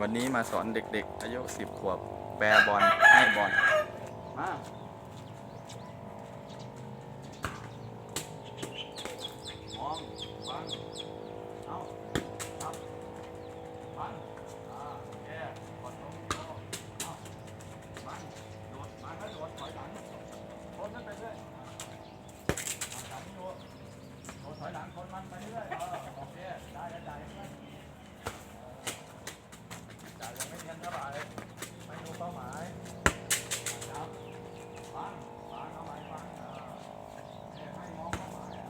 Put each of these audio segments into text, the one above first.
วันนี้มาสอนเด็กๆ อายุสิบขวบ แปรบอลให้บอลมา องฟังเอาครับฟังอ่าแย่กดลงโตเอามันโดดมันก็โดดถอยหลังโดดนั่นไปเรื่อยอ่าจับไม่อยู่โดดถอยหลังคนมันไปเรื่อยเออโอเคได้ได้ได้ได้ จ่ายยังไม่เนียนเท่าไหร่ไม่ดูเป้าหมายครับฟังฟังเอาไหมฟังเออเนี่ยให้มองเป้าหมายอะ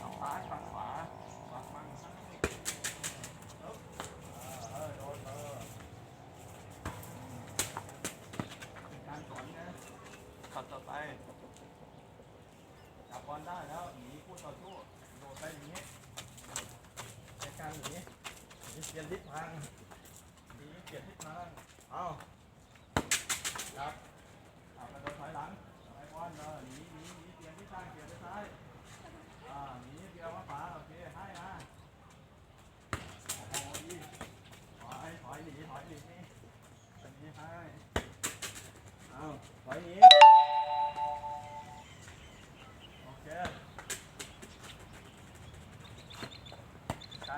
เอาซ้ายฝั่งขวาฝั่งมันซ้ายปึ๊บเออเออโดนเออเป็นการสอนนะ ขัดต่อไปจับบอลได้แล้วหนีคู่ต่อสู้โดดไปอย่างนี้ในการหนีหนีเปลี่ยนทิศทางหนีเปลี่ยนทิศทางเอาครับเอากระโดดถอยหลังไอ้บอลเออหนีหนีหนี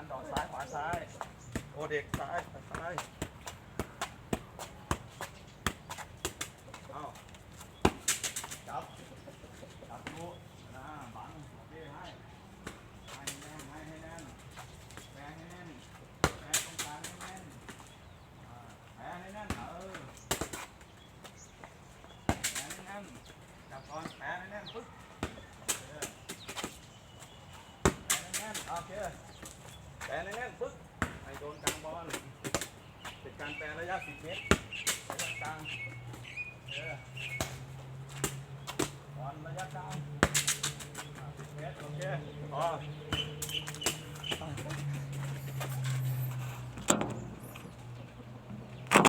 ารดอกซ้ายขวาซ้าย โอเด็กซ้ายไปซ้ายเอาจับ จับดูนะบังโอเคให้ ให้แน่นให้ให้แน่นแปรให้แน่นแปรตรงกลางให้แน่นอ่าแปรให้แน่นเออแปรให้แน่นจับก่อนแปรให้แน่นปึ๊บโอเคแปรให้แน่นโอเคแ ปลแน่นปึ๊บให้โดนกลางบอลเป็นการแปลระยะ 10 เมตรระยะกลางเออบอลระยะกลาง10เมตรโอเคพอ